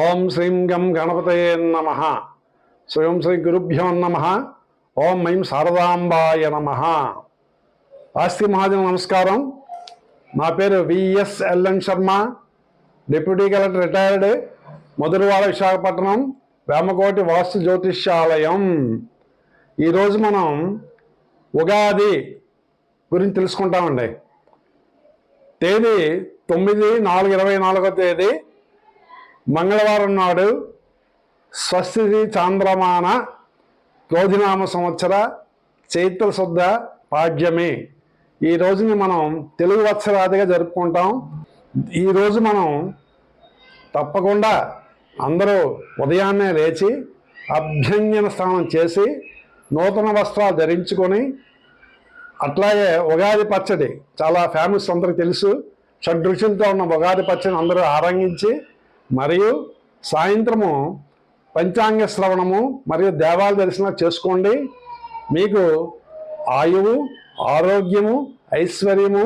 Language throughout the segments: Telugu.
ఓం శ్రీం గం గణపతయే నమ. శ్రీం శ్రీ గురుభ్యో నమ. ఓం ఐం శారదాంబాయ నమ. ఆస్తి మహాజన నమస్కారం. నా పేరు V S L N Sharma. Deputy collector retired Madhurawada Visakhapatnam Vemakoti Vastu Jyotishyalayam. ఈరోజు మనం ఉగాది గురించి తెలుసుకుంటామండి. తేదీ తొమ్మిది నాలుగు ఇరవై నాలుగో తేదీ మంగళవారం నాడు స్వస్తి చాంద్రమాన రోజునామ సంవత్సర చైత్ర శుద్ధ పాడ్యమి. ఈ రోజుని మనం తెలుగు వత్సరాదిగా జరుపుకుంటాం. ఈరోజు మనం తప్పకుండా అందరూ ఉదయాన్నే లేచి అభ్యంజన స్నానం చేసి నూతన వస్త్రాలు ధరించుకొని అట్లాగే ఉగాది పచ్చడి చాలా ఫేమస్ అందరికి తెలుసు. షడ్రుచులతో ఉన్న ఉగాది పచ్చడిని అందరూ ఆరంగించి మరియు సాయంత్రము పంచాంగ శ్రవణము మరియు దేవాల దర్శనం చేసుకోండి. మీకు ఆయువు ఆరోగ్యము ఐశ్వర్యము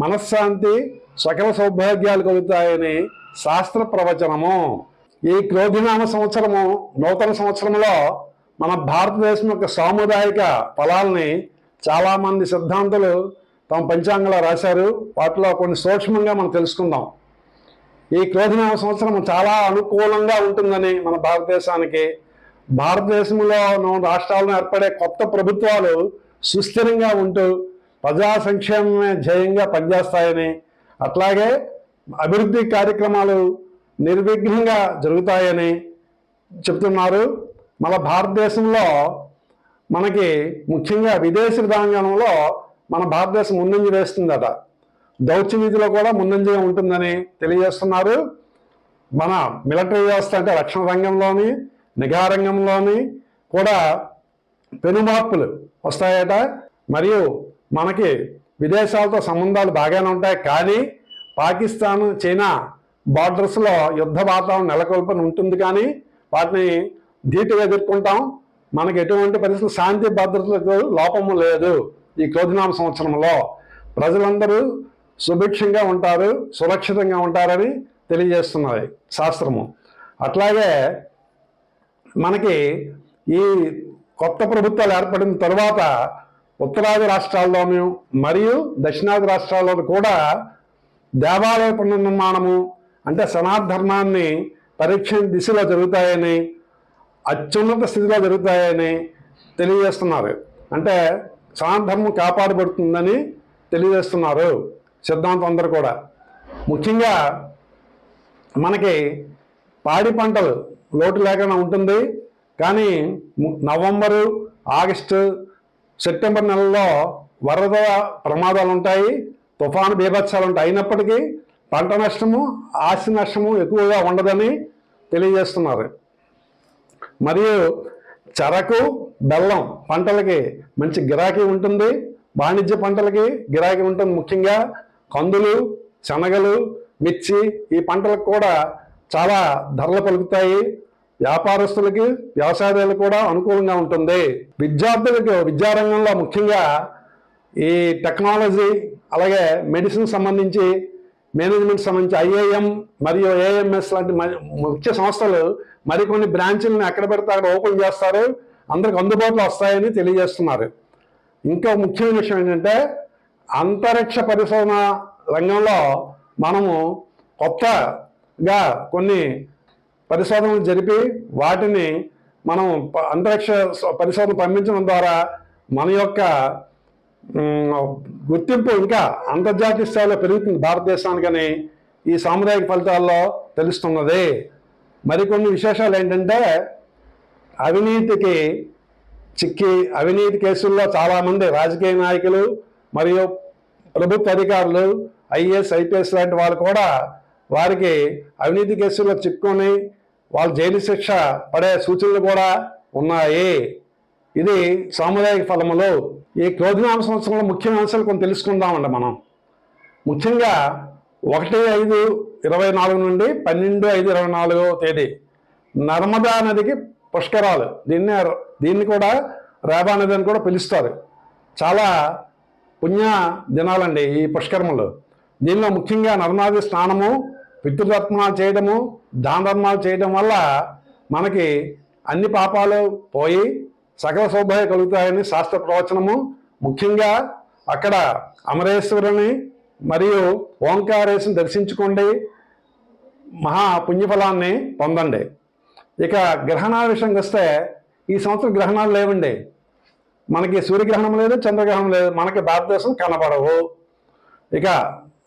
మనశ్శాంతి సకల సౌభాగ్యాలు కలుగుతాయని శాస్త్ర ప్రవచనము. ఈ క్రోధినామ సంవత్సరము నూతన సంవత్సరంలో మన భారతదేశం యొక్క సాముదాయిక ఫలాల్ని చాలామంది సిద్ధాంతులు తమ పంచాంగంలో రాశారు. వాటిలో కొన్ని సూక్ష్మంగా మనం తెలుసుకుందాం. ఈ క్రోధన సంవత్సరం చాలా అనుకూలంగా ఉంటుందని మన భారతదేశానికి. భారతదేశంలో రాష్ట్రాలను ఏర్పడే కొత్త ప్రభుత్వాలు సుస్థిరంగా ఉంటూ ప్రజా సంక్షేమమే ధ్యేయంగా పనిచేస్తాయని అట్లాగే అభివృద్ధి కార్యక్రమాలు నిర్విఘ్నంగా జరుగుతాయని చెప్తున్నారు. మన భారతదేశంలో మనకి ముఖ్యంగా విదేశీ విధానంలో మన భారతదేశం ముందంజ వేస్తుందట. దౌత్యనీతిలో కూడా ముందంజగా ఉంటుందని తెలియజేస్తున్నారు. మన మిలిటరీ వ్యవస్థ అంటే రక్షణ రంగంలోని నిఘా రంగంలోని కూడా పెనుమార్పులు వస్తాయట. మరియు మనకి విదేశాలతో సంబంధాలు బాగానే ఉంటాయి. కానీ పాకిస్తాన్ చైనా బార్డర్స్లో యుద్ధ వాతావరణం నెలకొల్పని ఉంటుంది కానీ వాటిని ధీటుగా ఎదుర్కొంటాం. మనకి ఎటువంటి పరిస్థితులు శాంతి భద్రతలకు లోపము లేదు ఈ క్రోధినామ సంవత్సరంలో. ప్రజలందరూ సుభిక్షంగా ఉంటారు సురక్షితంగా ఉంటారని తెలియజేస్తున్నది శాస్త్రము. అట్లాగే మనకి ఈ కొత్త ప్రభుత్వాలు ఏర్పడిన తర్వాత ఉత్తరాది రాష్ట్రాల్లోనూ మరియు దక్షిణాది రాష్ట్రాల్లోనూ కూడా దేవాలయ పునర్నిర్మాణము అంటే సనాధర్మాన్ని పరీక్ష దిశలో జరుగుతాయని అత్యున్నత స్థితిలో జరుగుతాయని తెలియజేస్తున్నారు. అంటే సనాధర్మం కాపాడబడుతుందని తెలియజేస్తున్నారు. సిద్ధాంతం అందరూ కూడా. ముఖ్యంగా మనకి పాడి పంటలు లోటు లేకుండా ఉంటుంది. కానీ నవంబరు ఆగస్టు సెప్టెంబర్ నెలలో వరద ప్రమాదాలు ఉంటాయి తుఫాను బీభత్సాలు ఉంటాయి అయినప్పటికీ పంట నష్టము ఆస్తి నష్టము ఎక్కువగా ఉండదని తెలియజేస్తున్నారు. మరియు చెరకు బెల్లం పంటలకి మంచి గిరాకీ ఉంటుంది. వాణిజ్య పంటలకి గిరాకీ ఉంటుంది ముఖ్యంగా. కందులు శనగలు మిర్చి ఈ పంటలకు కూడా చాలా ధరలు పలుకుతాయి. వ్యాపారస్తులకి వ్యవసాయాలు కూడా అనుకూలంగా ఉంటుంది. విద్యార్థులకు విద్యారంగంలో ముఖ్యంగా ఈ టెక్నాలజీ అలాగే మెడిసిన్ సంబంధించి మేనేజ్మెంట్ సంబంధించి ఐఏఎం మరియు ఏఎంఎస్ లాంటి మ- ముఖ్య సంస్థలు మరికొన్ని బ్రాంచ్లను ఎక్కడ పెడితే అక్కడ ఓపెన్ చేస్తారు. అందరికి అందుబాటులో వస్తాయని తెలియజేస్తున్నారు. ఇంకా ముఖ్యమైన విషయం ఏంటంటే అంతరిక్ష పరిశోధన రంగంలో మనము కొత్తగా కొన్ని పరిశోధనలు జరిపి వాటిని మనం ప- అంతరిక్ష పరిశోధన పంపించడం ద్వారా మన యొక్క గుర్తింపు ఇంకా అంతర్జాతీయ స్థాయిలో పెరుగుతుంది భారతదేశానికని ఈ సాముదాయిక ఫలితాల్లో తెలుస్తున్నది. మరికొన్ని విశేషాలు ఏంటంటే అవినీతికి చిక్కి అవినీతి కేసుల్లో చాలామంది రాజకీయ నాయకులు మరియు ప్రభుత్వ అధికారులు ఐఏఎస్ ఐపీఎస్ లాంటి వాళ్ళు కూడా వారికి అవినీతి కేసుల్లో చిక్కుకొని వాళ్ళు జైలు శిక్ష పడే సూచనలు కూడా ఉన్నాయి. ఇది సాముదాయిక ఫలములు. ఈ క్రోధినామ సంవత్సరంలో ముఖ్యమైన అంశాలు కొన్ని తెలుసుకుందామండి మనం. ముఖ్యంగా ఒకటి ఐదు ఇరవై నాలుగు నుండి పన్నెండు ఐదు ఇరవై నాలుగో తేదీ నర్మదా నదికి పుష్కరాలు. దీన్ని దీన్ని కూడా రేబా నది అని కూడా పిలుస్తారు. చాలా పుణ్య దినాలండి ఈ పుష్కర్మలు. దీనిలో ముఖ్యంగా నర్మాది స్నానము పితృధర్మాలు చేయడము దానధర్మాలు చేయడం వల్ల మనకి అన్ని పాపాలు పోయి సకల సౌభాగ్య కలుగుతాయని శాస్త్ర ప్రవచనము. ముఖ్యంగా అక్కడ అమరేశ్వరుని మరియు ఓంకారేశ్వరిని దర్శించుకోండి. మహా పుణ్యఫలాన్ని పొందండి. ఇక గ్రహణాల విషయంకి వస్తే ఈ సంవత్సరం గ్రహణాలు లేవండి. మనకి సూర్యగ్రహణం లేదు చంద్రగ్రహణం లేదు. మనకి భారతదేశం కనపడవు. ఇక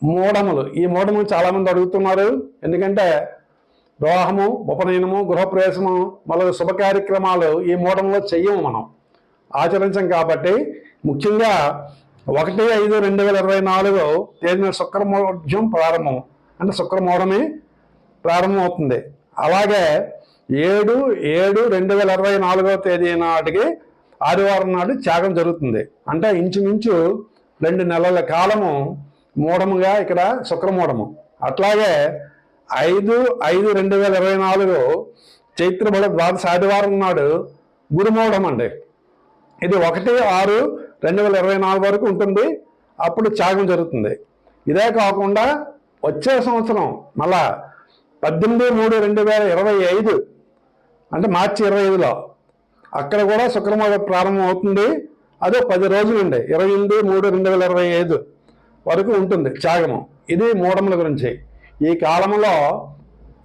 మూఢములు. ఈ మూఢములు చాలామంది అడుగుతున్నారు. ఎందుకంటే వివాహము ఉపనయనము గృహప్రవేశము మొదలగు శుభ కార్యక్రమాలు ఈ మూఢంలో చెయ్యము మనం. ఆచరించం కాబట్టి ముఖ్యంగా ఒకటి ఐదు రెండు వేల ఇరవై నాలుగు తేదీన శుక్రమూఢ్యం ప్రారంభం. అంటే శుక్రమూఢమే ప్రారంభమవుతుంది అలాగే ఏడు ఏడు రెండు వేల ఇరవై నాలుగవ తేదీ నాటికి ఆదివారం నాడు త్యాగం జరుగుతుంది. అంటే ఇంచుమించు రెండు నెలల కాలము మూఢముగా ఇక్కడ శుక్రమూఢము. అట్లాగే ఐదు ఐదు రెండు వేల ఇరవై నాలుగు చైత్రబడ ద్వాదశ ఆదివారం నాడు గురుమూఢం అండి ఇది ఒకటి ఆరు రెండు వేల ఇరవై నాలుగు వరకు ఉంటుంది. అప్పుడు త్యాగం జరుగుతుంది. ఇదే కాకుండా వచ్చే సంవత్సరం మళ్ళా పద్దెనిమిది మూడు రెండు వేల ఇరవై ఐదు అంటే మార్చి ఇరవై ఐదులో అక్కడ కూడా శుక్రవారం ప్రారంభం అవుతుంది. అదో పది రోజులు ఉండే ఇరవై ఎనిమిది మూడు రెండు వేల ఇరవై ఐదు వరకు ఉంటుంది త్యాగము. ఇది మూడముల గురించి. ఈ కాలంలో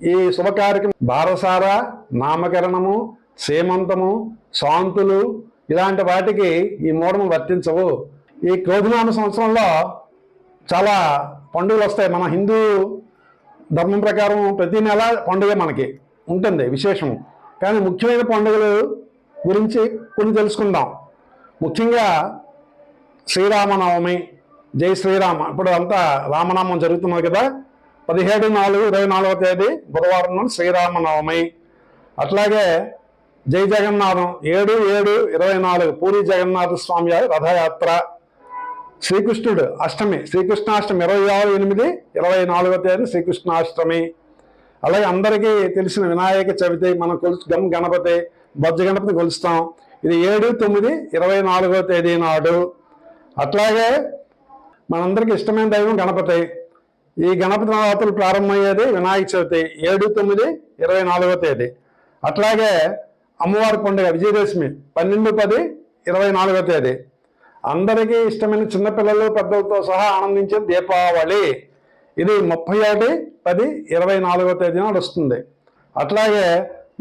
ఈ శుభకార్యక్రమం భారసార నామకరణము సీమంతము శాంతులు ఇలాంటి వాటికి ఈ మూఢము వర్తించవు. ఈ క్రోధనామ సంవత్సరంలో చాలా పండుగలు వస్తాయి. మన హిందూ ధర్మం ప్రకారం ప్రతి నెల పండుగ మనకి. ఉంటుంది విశేషము. కానీ ముఖ్యమైన పండుగలు గురించి కొన్ని తెలుసుకుందాం. ముఖ్యంగా శ్రీరామనవమి జై శ్రీరామ ఇప్పుడు అంతా రామనామం జరుగుతున్నది కదా. పదిహేడు నాలుగు ఇరవై నాలుగవ తేదీ బుధవారం శ్రీరామనవమి. అట్లాగే జై జగన్నాథం ఏడు ఏడు ఇరవై నాలుగు పూరి జగన్నాథ స్వామి రథయాత్ర. శ్రీకృష్ణుడు అష్టమి శ్రీకృష్ణాష్టమి ఇరవై ఆరు ఎనిమిది ఇరవై నాలుగో తేదీ శ్రీకృష్ణాష్టమి. అలాగే అందరికీ తెలిసిన వినాయక చవితి మనం కొలుసు గం గణపతి బొజ్జ గణపతిని కొలుస్తాం. ఇది ఏడు తొమ్మిది ఇరవై నాలుగో తేదీ నాడు. అట్లాగే మనందరికీ ఇష్టమైన దైవం గణపతి. ఈ గణపతి నవరాత్రులు ప్రారంభమయ్యేది వినాయక చవితి ఏడు తొమ్మిది ఇరవై నాలుగో తేదీ. అట్లాగే అమ్మవారి పండుగ విజయదశమి పన్నెండు పది ఇరవై నాలుగో తేదీ. అందరికీ ఇష్టమైన చిన్నపిల్లలు పెద్దలతో సహా ఆనందించే దీపావళి. ఇది ముప్పై ఒకటి పది ఇరవై నాలుగో తేదీన వస్తుంది. అట్లాగే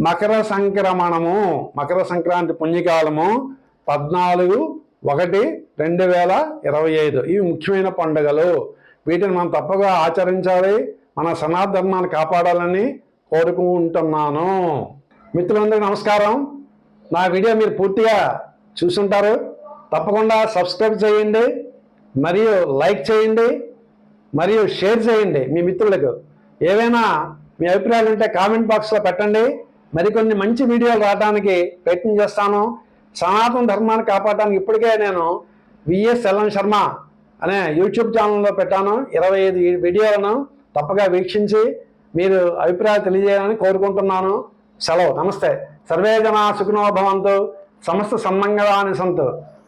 మకర సంక్రమణము మకర సంక్రాంతి పుణ్యకాలము పద్నాలుగు ఒకటి రెండు వేల ఇరవై ఐదు. ఇవి ముఖ్యమైన పండుగలు. వీటిని మనం తప్పగా ఆచరించాలి. మన సనాతన ధర్మాన్ని కాపాడాలని కోరుకుంటున్నాను. మిత్రులందరికీ నమస్కారం. నా వీడియో మీరు పూర్తిగా చూసుంటారు. తప్పకుండా సబ్స్క్రైబ్ చేయండి. మరియు లైక్ చేయండి. మరియు షేర్ చేయండి మీ మిత్రులకు. ఏవైనా మీ అభిప్రాయాలు ఉంటే కామెంట్ బాక్స్లో పెట్టండి. మరికొన్ని మంచి వీడియోలు రావడానికి ప్రయత్నం చేస్తాను. సనాతన ధర్మాన్ని కాపాడడానికి ఇప్పటికే నేను విఎస్ ఎల్ఎన్ శర్మ అనే యూట్యూబ్ ఛానల్లో పెట్టాను. ఇరవై ఐదు వీడియోలను తప్పగా వీక్షించి మీరు అభిప్రాయాలు తెలియజేయాలని కోరుకుంటున్నాను. సెలవు. నమస్తే. సర్వే జనా సుఖినో భవంతు. సమస్త సమ్మంగళాని సంతు.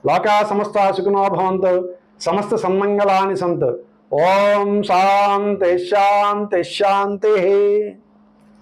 లోకా సమస్త సుఖినో భవంతు. సమస్త సమ్మంగళాని సంతు. ఓం శాంతి శాంతి శాంతి.